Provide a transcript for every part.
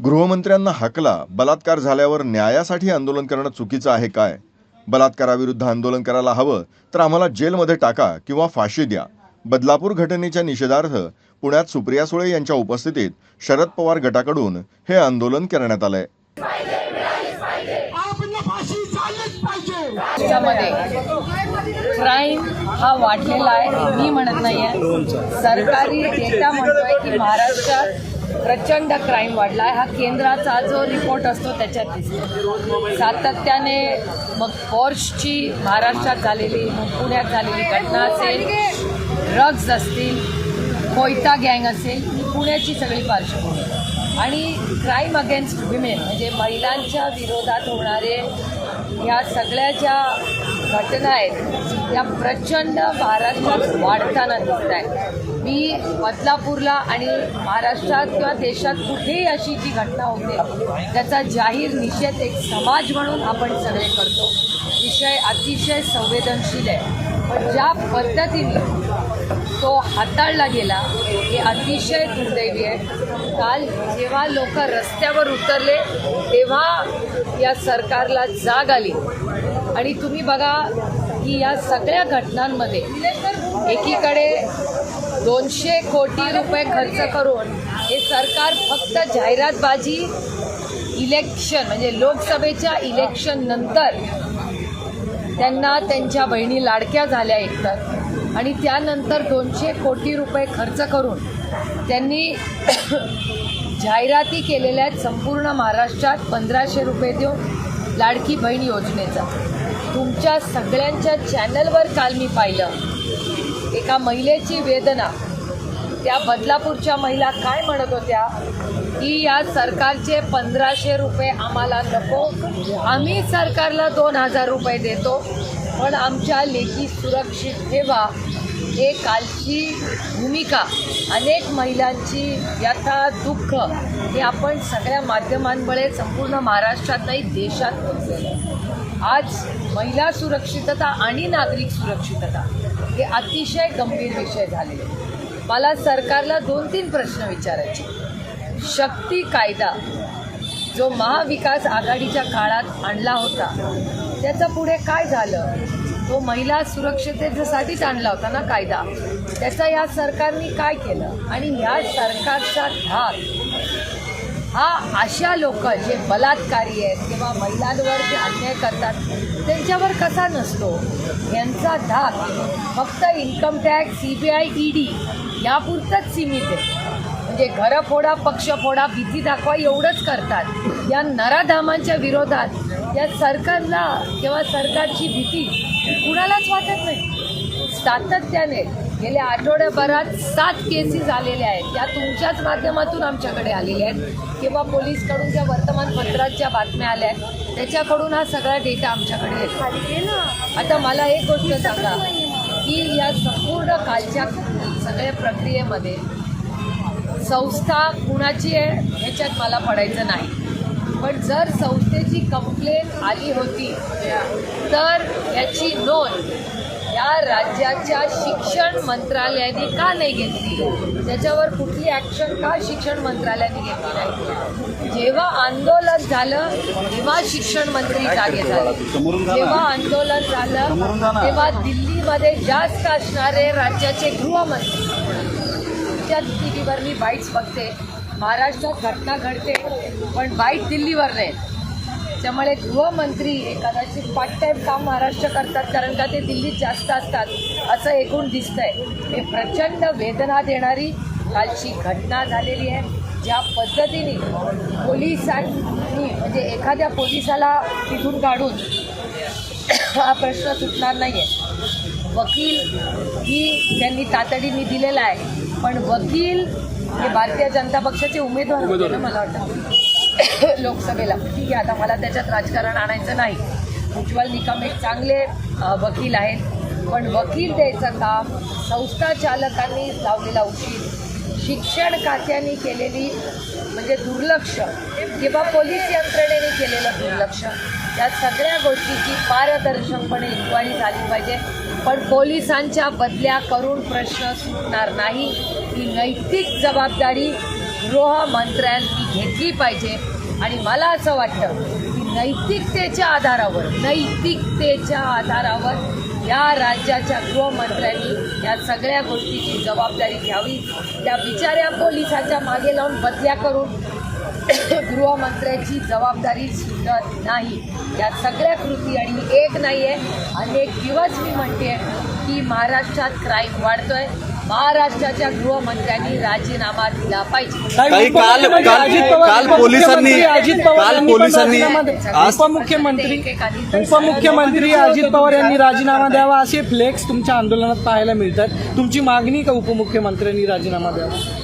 गृहमंत्र्यांना हाकला बलात्कार झाल्यावर न्यायासाठी आंदोलन करणं चुकीचं आहे काय? बलात्काराविरुद्ध आंदोलन करायला हवं तर आम्हाला जेलमध्ये टाका किंवा फाशी द्या. बदलापूर घटनेच्या निषेधार्थ पुण्यात सुप्रिया सुळे यांच्या उपस्थितीत शरद पवार गटाकडून हे आंदोलन करण्यात आलंय. आपल्याला फाशी झालीच पाहिजे. त्यामध्ये क्राईम हा वाढलेला आहे. मी म्हणत नाहीये. सरकारी डेटा म्हणतोय की महाराष्ट्रात प्रचंड क्राईम वाढला आहे हा केंद्राचा जो रिपोर्ट असतो त्याच्यात दिसतो सातत्याने मग पॉर्शची महाराष्ट्रात झालेली मग पुण्यात झालेली घटना असेल ड्रग्ज असतील कोयता गँग असेल ही पुण्याची सगळी पार्श्वभूमी. आणि क्राईम अगेन्स्ट विमेन म्हणजे महिलांच्या विरोधात होणारे ह्या सगळ्या ज्या घटना आहेत. त्या प्रचंड महाराष्ट्रात वाढताना दिसत आहेत. मी बदलापूरला आणि महाराष्ट्रात किंवा देशात कुठेही अशी जी घटना होते त्याचा जाहीर निषेध एक समाज म्हणून आपण सगळे करतो. विषय अतिशय संवेदनशील आहे. पण ज्या पद्धतीने तो हाताळला गेला हे अतिशय दुर्दैवी आहे. काल जेव्हा लोक रस्त्यावर उतरले तेव्हा या सरकारला जाग आली. आणि तुम्ही बघा की या सगळ्या घटनांमध्ये एकीकडे दोनशे कोटी रुपये खर्च करून हे सरकार फक्त जाहिरातबाजी इलेक्शन म्हणजे लोकसभेच्या इलेक्शन नंतर त्यांना त्यांच्या बहिणी लाडक्या झाल्या एकतर. आणि त्यानंतर दोनशे कोटी रुपये खर्च करून त्यांनी जाहिराती केलेल्या आहेत संपूर्ण महाराष्ट्रात पंधराशे रुपये देऊन लाडकी बहीण योजनेचा. तुमच्या सगळ्यांच्या चॅनलवर काल मी पाहिलं. एका महिलेची वेदना. त्या बदलापूरच्या महिला काय म्हणत होत्या? की या सरकारचे पंधराशे रुपये आम्हाला नको. आम्ही सरकारला दोन हजार रुपये देतो. पण आमच्या लेखी सुरक्षित ठेवा. हे कालची भूमिका अनेक महिलांची व्यथा दुःख हे आपण सगळ्या माध्यमांमुळे संपूर्ण महाराष्ट्रात नाही देशात पोचलेलं आज महिला सुरक्षितता आणि नागरिक सुरक्षितता हे अतिशय गंभीर विषय झालेले मला सरकारला दोन तीन प्रश्न विचारायचे शक्ती कायदा जो महाविकास आघाडीच्या काळात आणला होता त्याचं पुढे काय झालं? तो महिला सुरक्षिततेसाठीच आणला होता ना कायदा. त्याचा या सरकारने काय केलं? आणि या सरकारचा धाक हा अशा लोक जे बलात्कारी आहेत किंवा महिलांवर जे अन्याय करतात त्यांच्यावर कसा नसतो? यांचा धाक फक्त income tax C B I E D यापुरतंच सीमित आहे. म्हणजे घरं फोडा पक्ष फोडा भीती दाखवा एवढंच करतात. या नराधामांच्या विरोधात या सरकारला किंवा सरकारची भीती कुणालाच वाटत नाही. सातत्याने गेल्या आठवड्याभरात सात केसेस आलेल्या आहेत. त्या तुमच्याच माध्यमातून आमच्याकडे आलेल्या आहेत. किंवा पोलीसकडून ज्या वर्तमानपत्रात ज्या बातम्या आल्या आहेत. त्याच्याकडून हा सगळा डेटा आमच्याकडे येतो. आता मला एक गोष्ट सांगा की या संपूर्ण कालच्या सगळ्या प्रक्रियेमध्ये संस्था कुणाची आहे ह्याच्यात मला पडायचं नाही. पण जर संस्थेची कंप्लेंट आली होती तर याची नोंद या राज्याच्या शिक्षण मंत्रालयाने का नाही घेतली? त्याच्यावर कुठली ॲक्शन का शिक्षण मंत्रालयाने घेतली नाही? जेव्हा आंदोलन झालं तेव्हा शिक्षण मंत्री जागे झाले. जेव्हा आंदोलन झालं तेव्हा दिल्लीमध्ये जास्त असणारे राज्याचे गृहमंत्री त्या टी व्हीवर मी बाईट्स बघते. महाराष्ट्रात घटना घडते पण बाईट दिल्लीवर नाही. त्यामुळे गृहमंत्री हे कदाचित पार्ट टाईम काम महाराष्ट्र करतात कारण का ते दिल्लीत जास्त असतात असं एकूण दिसतंय. हे प्रचंड वेदना देणारी कालची घटना झालेली आहे. ज्या पद्धतीने पोलिसांनी म्हणजे एखाद्या पोलिसाला तिथून काढून हा प्रश्न सुटणार नाही आहे वकील ही त्यांनी तातडीने दिलेला आहे. पण वकील हे भारतीय जनता पक्षाचे उमेदवार होते ना मला वाटतं. लोकसभेला. ठीक आहे आता मला त्याच्यात राजकारण आणायचं नाही. उज्ज्वल निकम एक चांगले वकील आहेत. पण वकील द्यायचं काम संस्था चालकांनी लावलेला उशीर शिक्षण खात्याने केलेली म्हणजे दुर्लक्ष किंवा पोलीस यंत्रणेने केलेलं दुर्लक्ष या सगळ्या गोष्टीची पारदर्शकपणे इन्क्वायरी झाली पाहिजे. पण पोलिसांच्या बदल्या करून प्रश्न सुटणार नाही. ही नैतिक जबाबदारी गृहमंत्र्यांनी घेतली पाहिजे. आणि मला असं वाटतं की नैतिकतेच्या आधारावर नैतिकतेच्या आधारावर या राज्याच्या गृहमंत्र्यांनी या सगळ्या गोष्टीची जबाबदारी घ्यावी. त्या बिचाऱ्या पोलिसाच्या मागे लावून बदल्या करून गृहमंत्र्याची जबाबदारी सुटत नाही. या सगळ्या कृती आणि एक नाही आहे अनेक दिवस मी म्हणते की महाराष्ट्रात क्राईम वाढतोय. महाराष्ट्राच्या गृहमंत्र्यांनी राजीनामा दिला पाहिजे. काही काल काल काल पोलिसांनी काल पोलिसांनी आज उपमुख्यमंत्री उपमुख्यमंत्री अजित पवार यांनी राजीनामा द्यावा. असे फ्लेक्स तुमच्या आंदोलनात पाहायला मिळतात. तुमची मागणी का उपमुख्यमंत्र्यांनी राजीनामा द्यावा?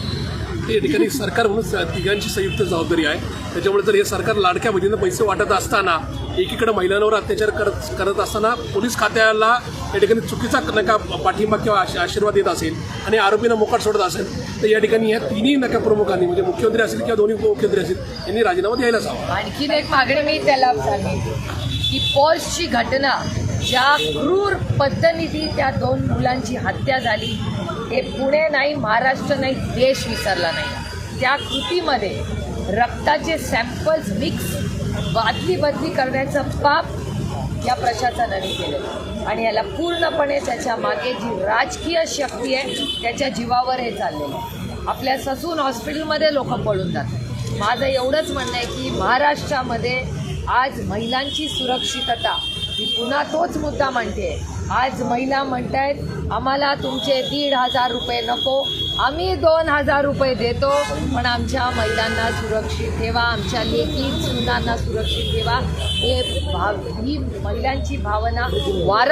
या ठिकाणी सरकार म्हणून तिघांची संयुक्त जबाबदारी आहे. त्याच्यामुळे जर हे सरकार लाडक्या बहिणींना पैसे वाटत असताना एकीकडे महिलांवर अत्याचार करत करत असताना पोलीस खात्याला या ठिकाणी चुकीचा नका पाठिंबा किंवा आशीर्वाद देत असेल आणि आरोपींना मोकाट सोडत असेल तर या ठिकाणी या तिन्ही नका प्रमुखांनी म्हणजे मुख्यमंत्री असेल किंवा दोन्ही उपमुख्यमंत्री असतील यांनी राजीनामा द्यायलाच हवा. आणखीन एक मागणी मी त्याला की पॉर्सची घटना ज्या क्रूर पद्धतीने त्या दोन मुलांची हत्या झाली हे पुणे नाही महाराष्ट्र नाही देश विसरला नाही. त्या कृतीमध्ये रक्ताचे सॅम्पल्स मिक्स बादली बदली करण्याचं पाप या प्रशासनाने केलं आणि याला पूर्णपणे त्याच्यामागे जी राजकीय शक्ती आहे त्याच्या जीवावर हे चाललेलं आहे. आपल्या ससून हॉस्पिटलमध्ये लोक पळून जातात. माझं एवढंच म्हणणं आहे की महाराष्ट्रामध्ये आज महिलांची सुरक्षितता मी पुन्हा तोच मुद्दा म्हणते. आज महिला म्हणत आहेत आम्हाला तुमचे दीड हजार रुपये नको. आम्ही दोन हजार रुपये देतो पण आमच्या महिलांना सुरक्षित ठेवा. आमच्या लेकी सुनांना सुरक्षित ठेवा. हे भाव ही महिलांची भावना वार